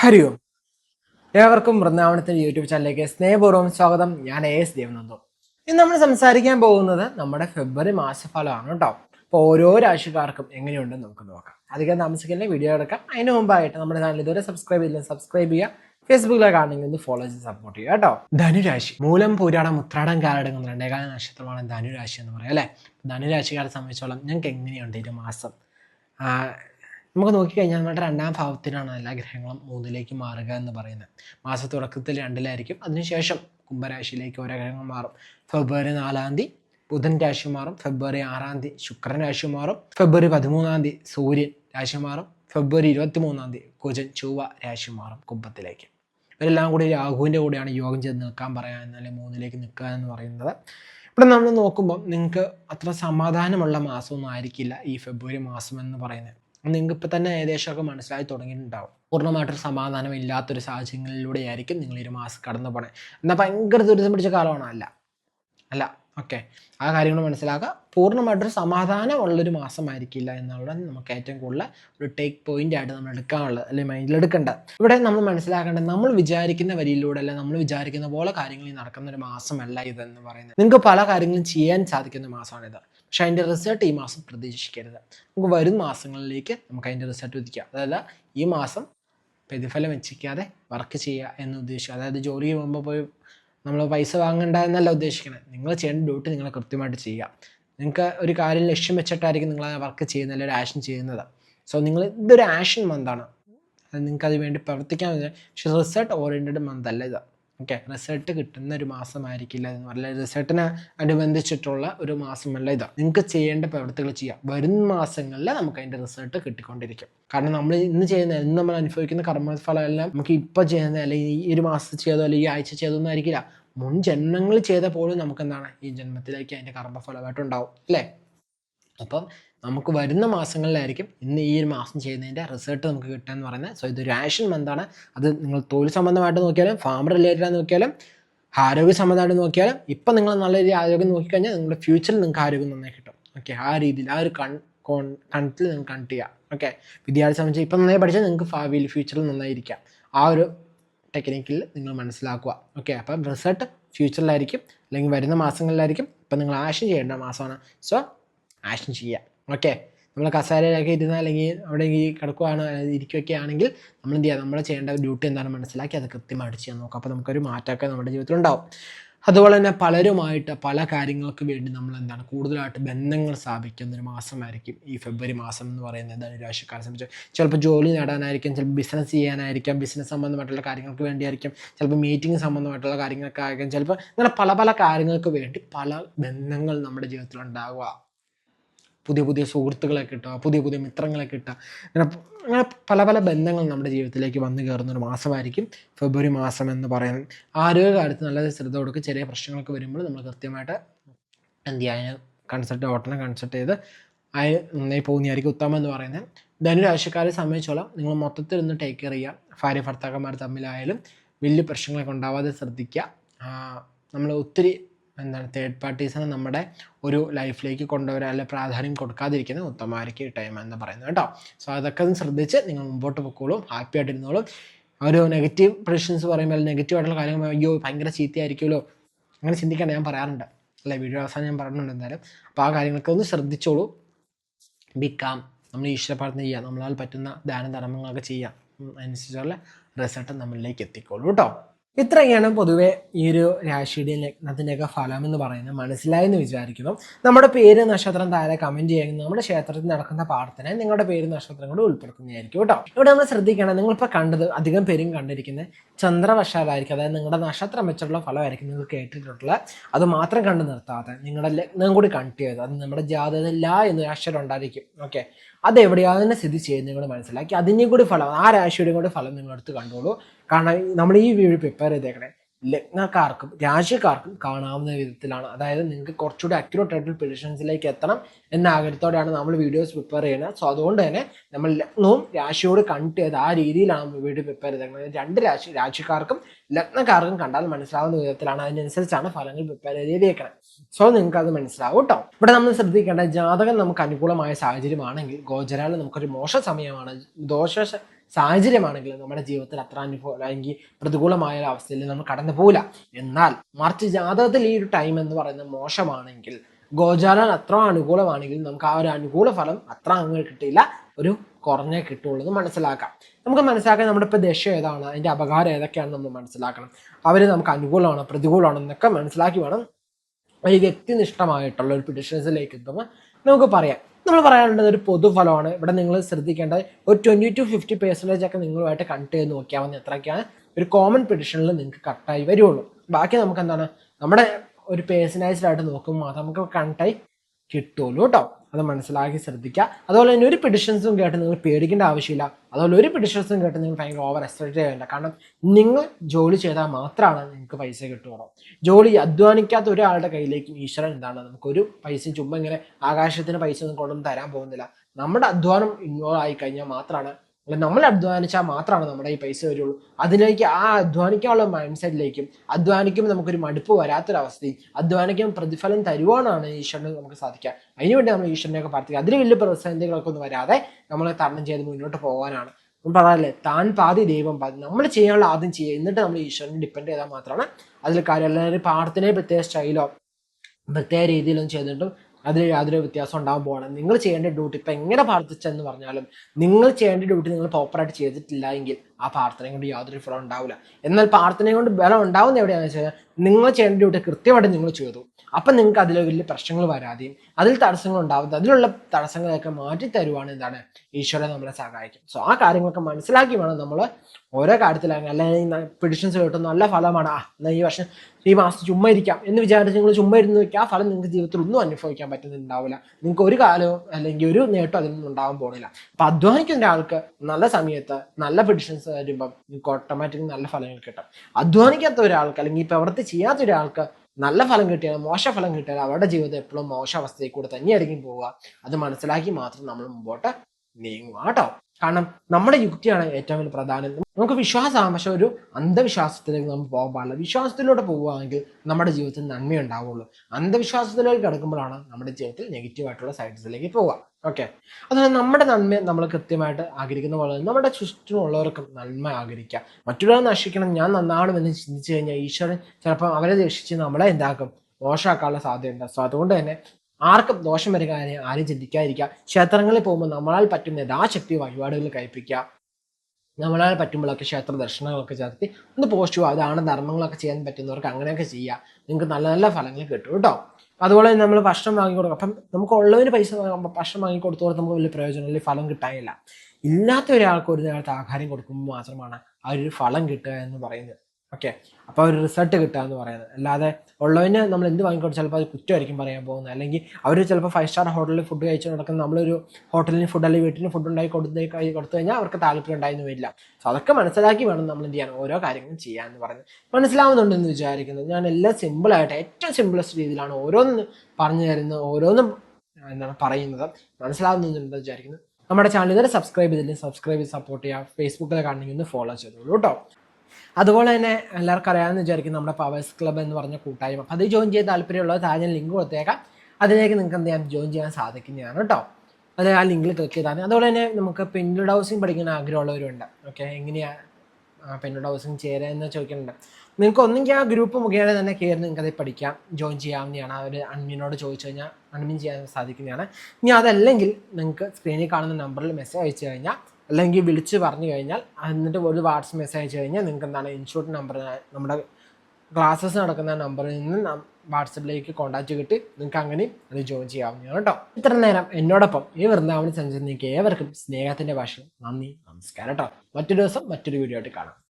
ഹരി ഓം ഏവർക്കും വൃന്ദാവനത്തിന്റെ യൂട്യൂബ് ചാനലിലേക്ക് സ്നേഹപൂർവം സ്വാഗതം. ഞാൻ എ എസ് ദേവനന്ദു. ഇന്ന് നമ്മൾ സംസാരിക്കാൻ പോകുന്നത് നമ്മുടെ ഫെബ്രുവരി മാസഫലമാണ് കേട്ടോ അപ്പോൾ ഓരോ രാശിക്കാർക്കും എങ്ങനെയുണ്ടെന്ന് നമുക്ക് നോക്കാം. അധികം താമസിക്കുന്ന വീഡിയോ എടുക്കാം. അതിന് മുമ്പായിട്ട് നമ്മുടെ ചാനൽ ഇതുവരെ സബ്സ്ക്രൈബ് ചെയ്തില്ല സബ്സ്ക്രൈബ് ചെയ്യുക. ഫേസ്ബുക്കിലെ കാണണമെങ്കിൽ ഒന്ന് ഫോളോ ചെയ്ത് സപ്പോർട്ട് ചെയ്യുക കേട്ടോ ധനുരാശി. മൂലം പൂരാടം ഉത്രാടം കാലടങ്ങുന്ന രണ്ടേകാല നക്ഷത്രമാണ് ധനുരാശി എന്ന് പറയാം അല്ലേ? ധനുരാശിക്കാരെ സംബന്ധിച്ചോളം ഞങ്ങൾക്ക് എങ്ങനെയുണ്ട് ഈ മാസം? നമുക്ക് നോക്കിക്കഴിഞ്ഞാൽ നമ്മുടെ രണ്ടാം ഭാവത്തിലാണ് എല്ലാ ഗ്രഹങ്ങളും മൂന്നിലേക്ക് മാറുക എന്ന് പറയുന്നത്. മാസ തുടക്കത്തിൽ രണ്ടിലായിരിക്കും. അതിനുശേഷം കുംഭരാശിയിലേക്ക് ഓരോ ഗ്രഹങ്ങൾ മാറും. ഫെബ്രുവരി നാലാം തീയതി ബുധൻ രാശി മാറും. ഫെബ്രുവരി ആറാം തീയതി ശുക്രൻ രാശി മാറും. ഫെബ്രുവരി പതിമൂന്നാം തീയതി സൂര്യൻ രാശി മാറും. ഫെബ്രുവരി ഇരുപത്തി മൂന്നാം തീയതി കുജൻ ചൊവ്വ രാശി മാറും കുംഭത്തിലേക്ക്. ഇവരെല്ലാം കൂടി രാഹുവിന്റെ കൂടെയാണ് യോഗം ചെയ്ത് നിൽക്കാൻ പറയാൻ എന്നാലും മൂന്നിലേക്ക് നിൽക്കുക എന്ന് പറയുന്നത്. ഇവിടെ നമ്മൾ നോക്കുമ്പോൾ നിങ്ങൾക്ക് അത്ര സമാധാനമുള്ള മാസമൊന്നും ആയിരിക്കില്ല ഈ ഫെബ്രുവരി മാസം എന്ന് പറയുന്നത്. നിങ്ങൾക്ക് ഇപ്പം തന്നെ ഏകദേശമൊക്കെ മനസ്സിലായി തുടങ്ങിയിട്ടുണ്ടാവും. പൂർണമായിട്ടൊരു സമാധാനം ഇല്ലാത്തൊരു സാഹചര്യങ്ങളിലൂടെ ആയിരിക്കും നിങ്ങൾ ഒരു മാസം കടന്നു പോണേ. എന്നാൽ ഭയങ്കര ദുരിതം പിടിച്ച കാലമാണ് അല്ല. അല്ല ഓക്കെ. ആ കാര്യങ്ങൾ മനസ്സിലാക്കുക. പൂർണമായിട്ടൊരു സമാധാനമുള്ളൊരു മാസമായിരിക്കില്ല എന്നുള്ളത് നമുക്ക് ഏറ്റവും കൂടുതൽ ഒരു ടേക്ക് പോയിന്റ് ആയിട്ട് നമ്മൾ എടുക്കാനുള്ളത് അല്ലെങ്കിൽ മൈൻഡിൽ എടുക്കേണ്ടത്. ഇവിടെ നമ്മൾ മനസ്സിലാക്കേണ്ടത് നമ്മൾ വിചാരിക്കുന്ന വരിയിലൂടെ അല്ല നമ്മൾ വിചാരിക്കുന്ന പോലെ കാര്യങ്ങളിൽ നടക്കുന്ന ഒരു മാസമല്ല ഇതെന്ന് പറയുന്നത്. നിങ്ങൾക്ക് പല കാര്യങ്ങളും ചെയ്യാൻ സാധിക്കുന്ന മാസമാണിത്. പക്ഷെ അതിന്റെ റിസൾട്ട് ഈ മാസം പ്രതീക്ഷിക്കരുത്. നമുക്ക് വരും മാസങ്ങളിലേക്ക് നമുക്ക് അതിന്റെ റിസൾട്ട് വിധിക്കാം അതായത് ഈ മാസം പ്രതിഫലം വെച്ചിരിക്കാതെ വർക്ക് ചെയ്യുക എന്ന് ഉദ്ദേശിക്കുക അതായത് ജോലി പോകുമ്പോൾ പോയി നമ്മൾ പൈസ വാങ്ങണ്ട എന്നല്ല ഉദ്ദേശിക്കുന്നത് നിങ്ങൾ ചെയ്യേണ്ട ഡ്യൂട്ടി നിങ്ങൾ കൃത്യമായിട്ട് ചെയ്യുക. നിങ്ങൾക്ക് ഒരു കാര്യം ലക്ഷ്യം വെച്ചിട്ടായിരിക്കും നിങ്ങൾ വർക്ക് ചെയ്യുന്ന അല്ലെങ്കിൽ ഒരു ആക്ഷൻ ചെയ്യുന്നത്. സോ നിങ്ങൾ ഇതൊരു ആക്ഷൻ മന്താണ് നിങ്ങൾക്ക് അത് വേണ്ടി പ്രവർത്തിക്കാൻ പക്ഷേ റിസൾട്ട് ഓറിയന്റഡ് മന്ത് അല്ല ഇത്. ഓക്കെ റിസൾട്ട് കിട്ടുന്ന ഒരു മാസമായിരിക്കില്ല എന്ന് പറഞ്ഞാൽ റിസൾട്ടിന് അനുബന്ധിച്ചിട്ടുള്ള ഒരു മാസമല്ല ഇതാണ് നിങ്ങൾക്ക് ചെയ്യേണ്ട പ്രവൃത്തികൾ ചെയ്യാം. വരും മാസങ്ങളിൽ നമുക്ക് അതിന്റെ റിസൾട്ട് കിട്ടിക്കൊണ്ടിരിക്കും. കാരണം നമ്മൾ ഇന്ന് ചെയ്യുന്ന ഇന്ന് നമ്മൾ അനുഭവിക്കുന്ന കർമ്മഫലം എല്ലാം നമുക്ക് ഇപ്പോൾ ചെയ്യുന്ന അല്ലെങ്കിൽ ഈ ഒരു മാസത്തിൽ ചെയ്തോ അല്ലെങ്കിൽ ഈ ആഴ്ച ചെയ്തൊന്നും ആയിരിക്കില്ല. മുൻ ജന്മങ്ങൾ ചെയ്ത പോലും നമുക്ക് എന്താണ് ഈ ജന്മത്തിലേക്ക് അതിന്റെ കർമ്മഫലമായിട്ടുണ്ടാവും അല്ലേ? അപ്പം നമുക്ക് വരുന്ന മാസങ്ങളിലായിരിക്കും ഇന്ന് ഈ ഒരു മാസം ചെയ്യുന്നതിന്റെ റിസൾട്ട് നമുക്ക് കിട്ടുക എന്ന് പറയുന്നത്. സോ ഇതൊരു ആഷൻ മന്താണ്. അത് നിങ്ങൾ തൊഴിൽ സംബന്ധമായിട്ട് നോക്കിയാലും ഫാം റിലേറ്റഡ് നോക്കിയാലും ആരോഗ്യ സംബന്ധമായിട്ട് നോക്കിയാലും ഇപ്പം നിങ്ങൾ നല്ല രീതിയിൽ ആരോഗ്യം നോക്കിക്കഴിഞ്ഞാൽ നിങ്ങളുടെ ഫ്യൂച്ചറിൽ നിങ്ങൾക്ക് ആരോഗ്യം നന്നായി കിട്ടും. ഓക്കെ ആ രീതിയിൽ ആ ഒരു കൺ കോൺ കണത്തിൽ നിങ്ങൾക്ക് കണക്ട് ചെയ്യാം ഓക്കെ വിദ്യാർത്ഥി സംബന്ധിച്ച് ഇപ്പം നന്നായി പഠിച്ചാൽ നിങ്ങൾക്ക് ഭാവിയിൽ ഫ്യൂച്ചറിൽ നന്നായിരിക്കാം. ആ ഒരു ടെക്നിക്കിൽ നിങ്ങൾ മനസ്സിലാക്കുക. ഓക്കെ അപ്പം റിസൾട്ട് ഫ്യൂച്ചറിലായിരിക്കും അല്ലെങ്കിൽ വരുന്ന മാസങ്ങളിലായിരിക്കും. ഇപ്പം നിങ്ങൾ ആഷൻ ചെയ്യേണ്ട മാസമാണ്. സോ ആഷൻ ചെയ്യുക. ഓക്കെ. നമ്മൾ കസേരയിലൊക്കെ ഇരുന്ന് അല്ലെങ്കിൽ അവിടെ കിടക്കുകയാണ് ഇരിക്കുകയൊക്കെ ആണെങ്കിൽ നമ്മൾ എന്ത് ചെയ്യുക നമ്മൾ ചെയ്യേണ്ട ഡ്യൂട്ടി എന്താണ് മനസ്സിലാക്കി അത് കൃത്യമായിട്ട് ചെയ്യാൻ നോക്കാം. അപ്പോൾ നമുക്കൊരു മാറ്റമൊക്കെ നമ്മുടെ ജീവിതത്തിൽ ഉണ്ടാവും അതുപോലെ തന്നെ പലരുമായിട്ട് പല കാര്യങ്ങൾക്ക് വേണ്ടി നമ്മൾ എന്താണ് കൂടുതലായിട്ട് ബന്ധങ്ങൾ സ്ഥാപിക്കുന്ന ഒരു മാസമായിരിക്കും. ഈ ഫെബ്രുവരി മാസം എന്ന് പറയുന്നത് രാശിക്കാരെ സംബന്ധിച്ച് ചിലപ്പോൾ ജോലി നേടാനായിരിക്കും ചിലപ്പോൾ ബിസിനസ് ചെയ്യാനായിരിക്കാം ബിസിനസ് സംബന്ധമായിട്ടുള്ള കാര്യങ്ങൾക്ക് വേണ്ടിയായിരിക്കും ചിലപ്പോൾ മീറ്റിംഗ് സംബന്ധമായിട്ടുള്ള കാര്യങ്ങൾക്ക് ആയിരിക്കും ചിലപ്പോൾ ഇങ്ങനെ പല പല കാര്യങ്ങൾക്ക് വേണ്ടി പല ബന്ധങ്ങൾ നമ്മുടെ ജീവിതത്തിൽ ഉണ്ടാവുക പുതിയ പുതിയ സുഹൃത്തുക്കളെ കിട്ടുക പുതിയ പുതിയ മിത്രങ്ങളെ കിട്ടുക. അങ്ങനെ അങ്ങനെ പല പല ബന്ധങ്ങൾ നമ്മുടെ ജീവിതത്തിലേക്ക് വന്നു കയറുന്ന ഒരു മാസമായിരിക്കും ഫെബ്രുവരി മാസം എന്ന് പറയുന്നത്. ആരോഗ്യകാലത്ത് നല്ല ശ്രദ്ധ കൊടുക്കുക. ചെറിയ പ്രശ്നങ്ങളൊക്കെ വരുമ്പോൾ നമ്മൾ കൃത്യമായിട്ട് എന്ത് ചെയ്യുക? കൺസൾട്ട് ഡോക്ടറിനെ കൺസൾട്ട് ചെയ്ത് അതിന് നന്നായി പോകുന്നതായിരിക്കും ഉത്തമം എന്ന് പറയുന്നത്. ധനുരാശിക്കാരെ സംബന്ധിച്ചോളം നിങ്ങൾ മൊത്തത്തിൽ ഒന്ന് ടേക്ക് കെയർ ചെയ്യുക. ഭാര്യ ഭർത്താക്കന്മാർ തമ്മിലായാലും വലിയ പ്രശ്നങ്ങളൊക്കെ ഉണ്ടാവാതെ ശ്രദ്ധിക്കുക. നമ്മൾ ഒത്തിരി എന്താണ് തേർഡ് പാർട്ടീസിനെ നമ്മുടെ ഒരു ലൈഫിലേക്ക് കൊണ്ടുവരാൻ അല്ലെങ്കിൽ പ്രാധാന്യം കൊടുക്കാതിരിക്കുന്ന ഉത്തമമായിരിക്കും ഈ ടൈം എന്ന് പറയുന്നത് കേട്ടോ. സോ അതൊക്കെ ഒന്ന് ശ്രദ്ധിച്ച് നിങ്ങൾ മുമ്പോട്ട് പൊക്കോളും. ഹാപ്പി ആയിട്ടിരുന്നോളും. ഒരു നെഗറ്റീവ് പ്രഷൻസ് പറയുമ്പോൾ നെഗറ്റീവ് ആയിട്ടുള്ള കാര്യങ്ങൾ അയ്യോ ഭയങ്കര ചീത്തയായിരിക്കുമല്ലോ. അങ്ങനെ ചിന്തിക്കേണ്ട ഞാൻ പറയാറുണ്ട്. അല്ലെ വീഡിയോ അവസാനം ഞാൻ പറയുന്നുണ്ട് എന്തായാലും. അപ്പോൾ ആ കാര്യങ്ങളൊക്കെ ഒന്ന് ശ്രദ്ധിച്ചോളൂ. ബിക്കാം നമ്മൾ ഈശ്വര പ്രാർത്ഥന നമ്മളാൽ പറ്റുന്ന ദാനധർമ്മങ്ങളൊക്കെ ചെയ്യാം അനുസരിച്ചുള്ള റിസൾട്ട് നമ്മളിലേക്ക് എത്തിക്കോളൂ കേട്ടോ. ഇത്രയൊക്കെയാണ് പൊതുവെ ഈ ഒരു രാശിയുടെയും ലഗ്നത്തിന്റെയൊക്കെ ഫലം എന്ന് പറയുന്നത്. മനസ്സിലായി എന്ന് വിചാരിക്കുന്നു. നമ്മുടെ പേര് നക്ഷത്രം താഴെ കമന്റ് ചെയ്യുന്നത് നമ്മുടെ ക്ഷേത്രത്തിൽ നടക്കുന്ന പ്രാർത്ഥന നിങ്ങളുടെ പേര് നക്ഷത്രം കൂടെ ഉൾപ്പെടുത്തുന്നതായിരിക്കും കേട്ടോ. ഇവിടെ നമ്മൾ ശ്രദ്ധിക്കണം. നിങ്ങളിപ്പോൾ കണ്ടത് അധികം പേരും കണ്ടിരിക്കുന്നത് ചന്ദ്രവശാലായിരിക്കും. അതായത് നിങ്ങളുടെ നക്ഷത്രം വെച്ചുള്ള ഫലമായിരിക്കും നിങ്ങൾ കേട്ടിട്ടുള്ള അത് മാത്രം കണ്ടു നിർത്താതെ നിങ്ങളുടെ ലഗ്നം കൂടി കണക്ട് ചെയ്ത് അത് നമ്മുടെ ജാതക ല എന്നൊരു അക്ഷരം ഉണ്ടായിരിക്കും. ഓക്കെ അത് എവിടെയാണ് തന്നെ സ്ഥിതി ചെയ്യുന്നത് നിങ്ങൾ മനസ്സിലാക്കി. അതിന്റെയും കൂടി ഫലം ആ രാശിയുടെയും കൂടി ഫലം നിങ്ങൾ എടുത്ത് കണ്ടോളൂ. കാരണം നമ്മൾ ഈ വീഡിയോ പ്രിപ്പയർ ചെയ്തേക്കണേ ലഗ്നക്കാർക്കും രാശിക്കാർക്കും കാണാവുന്ന വിധത്തിലാണ്. അതായത് നിങ്ങൾക്ക് കുറച്ചുകൂടി അക്യൂറേറ്റ് ആയിട്ടുള്ള പ്രിഡിഷൻസിലേക്ക് എത്തണം എന്ന ആഗ്രഹത്തോടെയാണ് നമ്മൾ വീഡിയോസ് പ്രിപ്പയർ ചെയ്യുന്നത്. സോ അതുകൊണ്ട് തന്നെ നമ്മൾ ലഗ്നവും രാശിയോട് കണക്ട് ചെയ്ത് ആ രീതിയിലാണ് നമ്മൾ വീഡിയോ പ്രിപ്പയർ ചെയ്തേക്കുന്നത് രണ്ട് രാശി രാശിക്കാർക്കും ലഗ്നക്കാർക്കും കണ്ടാൽ മനസ്സിലാവുന്ന വിധത്തിലാണ്. അതിനനുസരിച്ചാണ് ഫലങ്ങൾ പ്രിപ്പയർ ചെയ്തേക്കുന്നത് സോ നിങ്ങൾക്ക് അത് മനസ്സിലാവും കേട്ടോ ഇവിടെ നമ്മൾ ശ്രദ്ധിക്കേണ്ട ജാതകം നമുക്ക് അനുകൂലമായ സാഹചര്യമാണെങ്കിൽ ഗോചരാൽ നമുക്കൊരു മോശ സമയമാണ്. ദോഷ സാഹചര്യമാണെങ്കിൽ നമ്മുടെ ജീവിതത്തിൽ അത്ര അനുഭവം അല്ലെങ്കിൽ പ്രതികൂലമായ ഒരു അവസ്ഥയിൽ നമ്മൾ കടന്നു പോകില്ല എന്നാൽ മറിച്ച് ജാതകത്തിൽ ഈ ഒരു ടൈം എന്ന് പറയുന്നത് മോശമാണെങ്കിൽ ഗോചാരൻ അത്ര അനുകൂലമാണെങ്കിൽ നമുക്ക് ആ ഒരു അനുകൂല ഫലം അത്ര അങ്ങ് കിട്ടിയില്ല. ഒരു കുറഞ്ഞേ കിട്ടുള്ളൂ എന്ന് മനസ്സിലാക്കാം. നമുക്ക് മനസ്സിലാക്കാൻ നമ്മുടെ ഇപ്പോൾ ദശ ഏതാണ്? അതിന്റെ അപകാരം ഏതൊക്കെയാണെന്ന് നമ്മൾ മനസ്സിലാക്കണം. അവർ നമുക്ക് അനുകൂലമാണോ പ്രതികൂലമാണോ എന്നൊക്കെ മനസ്സിലാക്കി വേണം. ഒരു വ്യക്തിനിഷ്ഠമായിട്ടുള്ള ഒരു പിടിഷൻസിലേക്ക് എത്തുമ്പോൾ നമുക്ക് പറയാം. നമ്മൾ പറയാനുള്ളത് ഒരു പൊതുഫലമാണ്. ഇവിടെ നിങ്ങൾ ശ്രദ്ധിക്കേണ്ടത് ഒരു ട്വന്റി ടു ഫിഫ്റ്റി പെർസെന്റേജ് ഒക്കെ നിങ്ങളുമായിട്ട് കണക്ട് ചെയ്ത് നോക്കിയാൽ മതി. എത്രയൊക്കെയാണ് ഒരു കോമൺ പെഡിഷനിൽ നിങ്ങൾക്ക് കറക്റ്റായി വരുള്ളൂ. ബാക്കി നമുക്ക് എന്താണ്? നമ്മുടെ ഒരു പേഴ്സണലൈസ്ഡ് ആയിട്ട് നോക്കുമ്പോൾ മാത്രം നമുക്ക് കണക്റ്റായി കിട്ടുള്ളൂ കേട്ടോ അത് മനസ്സിലാക്കി ശ്രദ്ധിക്കുക. അതുപോലെ തന്നെ ഒരു പെഡിഷൻസും കേട്ട് നിങ്ങൾ പേടിക്കേണ്ട ആവശ്യമില്ല. അതുപോലെ ഒരു പെഡിഷൻസും കേട്ട് നിങ്ങൾ ഭയങ്കര ഓവർ എക്സൈറ്റഡ് ചെയ്യേണ്ട കാരണം നിങ്ങൾ ജോലി ചെയ്താൽ മാത്രമാണ് നിങ്ങൾക്ക് പൈസ കിട്ടുകയുള്ളൂ ജോലി അധ്വാനിക്കാത്ത ഒരാളുടെ കയ്യിലേക്ക് ഈശ്വരൻ എന്താണ്? നമുക്കൊരു പൈസ ചുമ്മാ ഇങ്ങനെ ആകാശത്തിന് പൈസ ഒന്നും കൊണ്ടൊന്നും തരാൻ പോകുന്നില്ല. നമ്മുടെ അധ്വാനം ഇൻവോൾവ് ആയി കഴിഞ്ഞാൽ മാത്രമാണ് നമ്മൾ അധ്വാനിച്ചാൽ മാത്രമാണ് നമ്മുടെ ഈ പൈസ വരുള്ളൂ. അതിലേക്ക് ആ അധ്വാനിക്കാനുള്ള മൈൻഡ് സെറ്റിലേക്കും അധ്വാനിക്കുമ്പോൾ നമുക്കൊരു മടുപ്പ് വരാത്തൊരവസ്ഥയും അധ്വാനിക്കുമ്പോൾ പ്രതിഫലം തരുവാനാണ് ഈശ്വരന് നമുക്ക് സാധിക്കുക. അതിനുവേണ്ടി നമ്മൾ ഈശ്വരനെയൊക്കെ പ്രാർത്ഥിക്കുക. അതിൽ വലിയ പ്രതിസന്ധികളൊക്കെ ഒന്നും വരാതെ നമ്മളെ തരണം ചെയ്ത് മുന്നോട്ട് പോകാനാണ്. പറയാല്ലേ താൻ പാതി ദൈവം പാതി. നമ്മൾ ചെയ്യാനുള്ള ആദ്യം ചെയ്യുക. എന്നിട്ട് നമ്മൾ ഈശ്വരനെ ഡിപ്പെൻഡ് ചെയ്താൽ മാത്രമാണ് അതിൽ കാര്യം അല്ലാതെ പ്രാർത്ഥനയെ പ്രത്യേക സ്റ്റൈലോ പ്രത്യേക രീതിയിലൊന്നും ചെയ്തിട്ടും അതിൽ യാതൊരു വ്യത്യാസം ഉണ്ടാകാൻ പോകണം നിങ്ങൾ ചെയ്യേണ്ട ഡ്യൂട്ടി ഇപ്പം എങ്ങനെ പ്രാർത്ഥിച്ചെന്ന് പറഞ്ഞാലും നിങ്ങൾ ചെയ്യേണ്ട ഡ്യൂട്ടി നിങ്ങൾ പ്രോപ്പറായിട്ട് ചെയ്തിട്ടില്ല എങ്കിൽ ആ പ്രാർത്ഥനയും കൊണ്ട് യാതൊരു ഫലം ഉണ്ടാവില്ല. എന്നാൽ പ്രാർത്ഥനയും കൊണ്ട് ബലം ഉണ്ടാവുന്ന എവിടെയാണെന്ന് വെച്ചാൽ നിങ്ങൾ ചെയ്യേണ്ട ഡ്യൂട്ടി കൃത്യമായിട്ട് നിങ്ങൾ ചെയ്തു. അപ്പം നിങ്ങൾക്ക് അതിൽ വലിയ പ്രശ്നങ്ങൾ വരാതെയും അതിൽ തടസ്സങ്ങൾ ഉണ്ടാവുന്നത് അതിലുള്ള തടസ്സങ്ങളൊക്കെ മാറ്റി തരുവാണ് എന്താണ്? ഈശ്വരനെ നമ്മളെ സഹായിക്കും. സോ ആ കാര്യങ്ങളൊക്കെ മനസ്സിലാക്കി വേണം നമ്മൾ ഓരോ കാര്യത്തിലാണെങ്കിൽ അല്ലെങ്കിൽ പിടിഷൻസ് കേട്ടോ നല്ല ഫലമാണ്. ആ എന്നാൽ ഈ വർഷം ഈ മാസം ചുമ്മാ ഇരിക്കാം എന്ന് വിചാരിച്ച് നിങ്ങൾ ചുമ്മാ ഇരുന്ന് വെക്കുക. ആ ഫലം നിങ്ങൾക്ക് ജീവിതത്തിൽ ഒന്നും അനുഭവിക്കാൻ പറ്റുന്നുണ്ടാവില്ല നിങ്ങൾക്ക് ഒരു കാലവും അല്ലെങ്കിൽ ഒരു നേട്ടം അതിൽ നിന്നും ഉണ്ടാകാൻ പോകുന്നില്ല അപ്പം അധ്വാനിക്കുന്ന ഒരാൾക്ക് നല്ല സമയത്ത് നല്ല പിടിഷൻസ് വരുമ്പം ഓട്ടോമാറ്റിക് നല്ല ഫലങ്ങൾ കിട്ടും. അധ്വാനിക്കാത്ത ഒരാൾക്ക് അല്ലെങ്കിൽ ഈ പ്രവൃത്തി ചെയ്യാത്ത ഒരാൾക്ക് നല്ല ഫലം കിട്ടിയാലും മോശ ഫലം കിട്ടിയാലും അവരുടെ ജീവിതം എപ്പോഴും മോശ അവസ്ഥയിൽ കൂടെ തന്നെയായിരിക്കും പോവുക. അത് മനസ്സിലാക്കി മാത്രം നമ്മൾ മുമ്പോട്ട് നീങ്ങുക കേട്ടോ. കാരണം നമ്മുടെ യുക്തിയാണ് ഏറ്റവും വലിയ പ്രധാനം. നമുക്ക് വിശ്വാസമാണ് പക്ഷെ ഒരു അന്ധവിശ്വാസത്തിലേക്ക് നമ്മൾ പോകാൻ പാടില്ല. വിശ്വാസത്തിലൂടെ പോവുകയാണെങ്കിൽ നമ്മുടെ ജീവിതത്തിൽ നന്മയുണ്ടാവുള്ളൂ. അന്ധവിശ്വാസത്തിലേക്ക് കിടക്കുമ്പോഴാണ് നമ്മുടെ ജീവിതത്തിൽ നെഗറ്റീവായിട്ടുള്ള സൈഡ്സിലേക്ക് പോവുക. ഓക്കെ അതുപോലെ നമ്മുടെ നന്മ നമ്മൾ കൃത്യമായിട്ട് ആഗ്രഹിക്കുന്ന പോലെ നമ്മുടെ ചുറ്റുമുള്ളവർക്ക് നന്മ ആഗ്രഹിക്കുക മറ്റൊരാൾ നശിക്കണം ഞാൻ നന്നാവണമെന്ന് ചിന്തിച്ചു കഴിഞ്ഞാൽ ഈശ്വരൻ ചിലപ്പോൾ അവരെ രക്ഷിച്ച് നമ്മളെ എന്താക്കും? മോശമാക്കാനുള്ള സാധ്യതയുണ്ട്. സോ അതുകൊണ്ട് തന്നെ ആർക്കും ദോഷം വരിക ആരും ചിന്തിക്കാതിരിക്കുക. ക്ഷേത്രങ്ങളിൽ പോകുമ്പോൾ നമ്മളാൽ പറ്റുന്ന യഥാശക്തി വഴിപാടുകൾ കഴിപ്പിക്കുക. നമ്മളാൽ പറ്റുമ്പോഴൊക്കെ ക്ഷേത്ര ദർശനങ്ങളൊക്കെ ചേർത്തി ഒന്ന് പോസ്റ്റ് ചെയ്യുക. അതാണ് ധർമ്മങ്ങളൊക്കെ ചെയ്യാൻ പറ്റുന്നവർക്ക് അങ്ങനെയൊക്കെ ചെയ്യുക. നിങ്ങൾക്ക് നല്ല നല്ല ഫലങ്ങൾ കിട്ടും കേട്ടോ. അതുപോലെ തന്നെ നമ്മൾ ഭക്ഷണം വാങ്ങിക്കൊടുക്കും അപ്പം നമുക്ക് ഉള്ളവന് പൈസ ഭക്ഷണം വാങ്ങി കൊടുത്തോടെ നമുക്ക് വലിയ പ്രയോജനം അല്ലെങ്കിൽ ഫലം കിട്ടാനില്ല. ഇല്ലാത്ത ഒരാൾക്ക് ഒരു നേരത്തെ ആഹാരം കൊടുക്കുമ്പോൾ മാത്രമാണ് ആ ഒരു ഫലം കിട്ടുക എന്ന് പറയുന്നത്. ഓക്കെ അപ്പോൾ ഒരു റിസൾട്ട് കിട്ടുക എന്ന് പറയുന്നത്. അല്ലാതെ ഉള്ളവന് നമ്മൾ എന്ത് വാങ്ങിക്കോട്ടെ ചിലപ്പോൾ അത് കുറ്റമായിരിക്കും പറയാൻ പോകുന്നത്. അല്ലെങ്കിൽ അവർ ചിലപ്പോൾ ഫൈവ് സ്റ്റാർ ഹോട്ടലിൽ ഫുഡ് കഴിച്ച് നടക്കുന്ന നമ്മളൊരു ഹോട്ടലിന് ഫുഡ് അല്ലെങ്കിൽ വീട്ടിന് ഫുഡ് ഉണ്ടായി കൊടുത്ത് കൊടുത്തു കഴിഞ്ഞാൽ അവർക്ക് താല്പര്യം ഉണ്ടായിരുന്നു വരില്ല. സോ അതൊക്കെ മനസ്സിലാക്കി വേണം നമ്മൾ എന്ത് ചെയ്യാൻ ഓരോ കാര്യങ്ങളും ചെയ്യാമെന്ന് പറയുന്നത്. മനസ്സിലാവുന്നുണ്ടെന്ന് വിചാരിക്കുന്നത് ഞാൻ എല്ലാം സിമ്പിളായിട്ട് ഏറ്റവും സിമ്പിളസ്റ്റ് രീതിയിലാണ് ഓരോന്നും പറഞ്ഞു തരുന്നത് ഓരോന്നും എന്താണ് പറയുന്നത്. മനസ്സിലാവുന്നുണ്ടെന്ന് വിചാരിക്കുന്നു. നമ്മുടെ ചാനൽ ഇതുവരെ സബ്സ്ക്രൈബ് ചെയ്തില്ലെങ്കിൽ സബ്സ്ക്രൈബ് ചെയ്ത് സപ്പോർട്ട് ചെയ്യുക ഫേസ്ബുക്കിൽ കാണണമെങ്കിൽ ഒന്ന് ഫോളോ ചെയ്തോളൂ കേട്ടോ അതുപോലെ തന്നെ എല്ലാവർക്കും അറിയാമെന്ന് വിചാരിക്കും നമ്മുടെ പവേഴ്സ് ക്ലബ്ബ് എന്ന് പറഞ്ഞ കൂട്ടായ്മ. അത് ജോയിൻ ചെയ്യാൻ താല്പര്യമുള്ളത് താഴെ ലിങ്ക് കൊടുത്തേക്കാം. അതിലേക്ക് നിങ്ങൾക്ക് എന്ത് ചെയ്യാം? ജോയിൻ ചെയ്യാൻ സാധിക്കുന്നതാണ് കേട്ടോ അത് ആ ലിങ്കിൽ ക്ലിക്ക് ചെയ്താൽ അതുപോലെ തന്നെ നമുക്ക് പെൻഡ് ഹൗസിംഗ് പഠിക്കാൻ ആഗ്രഹമുള്ളവരുണ്ട്. ഓക്കെ എങ്ങനെയാണ് പെൻഡ് ഹൗസിംഗ് ചേരുക എന്ന് ചോദിക്കുന്നുണ്ട് നിങ്ങൾക്ക് ഒന്നെങ്കിൽ ആ ഗ്രൂപ്പ് മുഖേന തന്നെ കയറി നിങ്ങൾക്ക് അതിൽ പഠിക്കാം. ജോയിൻ ചെയ്യാവുന്നതാണ്. ആ ഒരു അഡ്മിനോട് ചോദിച്ചു കഴിഞ്ഞാൽ അൺമിൻ ചെയ്യാൻ സാധിക്കുന്നതാണ്. ഇനി അതല്ലെങ്കിൽ നിങ്ങൾക്ക് സ്ക്രീനിൽ കാണുന്ന നമ്പറിൽ മെസ്സേജ് അയച്ചു കഴിഞ്ഞാൽ അല്ലെങ്കിൽ വിളിച്ച് പറഞ്ഞു കഴിഞ്ഞാൽ എന്നിട്ട് ഒരു വാട്സ് മെസ്സേജ് അയച്ചു കഴിഞ്ഞാൽ നിങ്ങൾക്ക് എന്താണ് ഇൻസ്റ്റിറ്റ്യൂട്ട് നമ്പർ നമ്മുടെ ക്ലാസ്സസ് നടക്കുന്ന നമ്പറിൽ നിന്ന് വാട്സപ്പിലേക്ക് കോൺടാക്റ്റ് കിട്ടി. നിങ്ങൾക്ക് അങ്ങനെയും അത് ജോയിൻ ചെയ്യാവുന്നതാണ് കേട്ടോ. ഇത്ര നേരം എന്നോടൊപ്പം ഈ വൃന്ദാവനം സഞ്ചരിക്കുന്നേക്ക് ഏവർക്കും സ്നേഹത്തിന്റെ ഭാഷ. നന്ദി നമസ്കാരം കേട്ടോ. മറ്റൊരു ദിവസം മറ്റൊരു വീഡിയോ ആയിട്ട് കാണാം.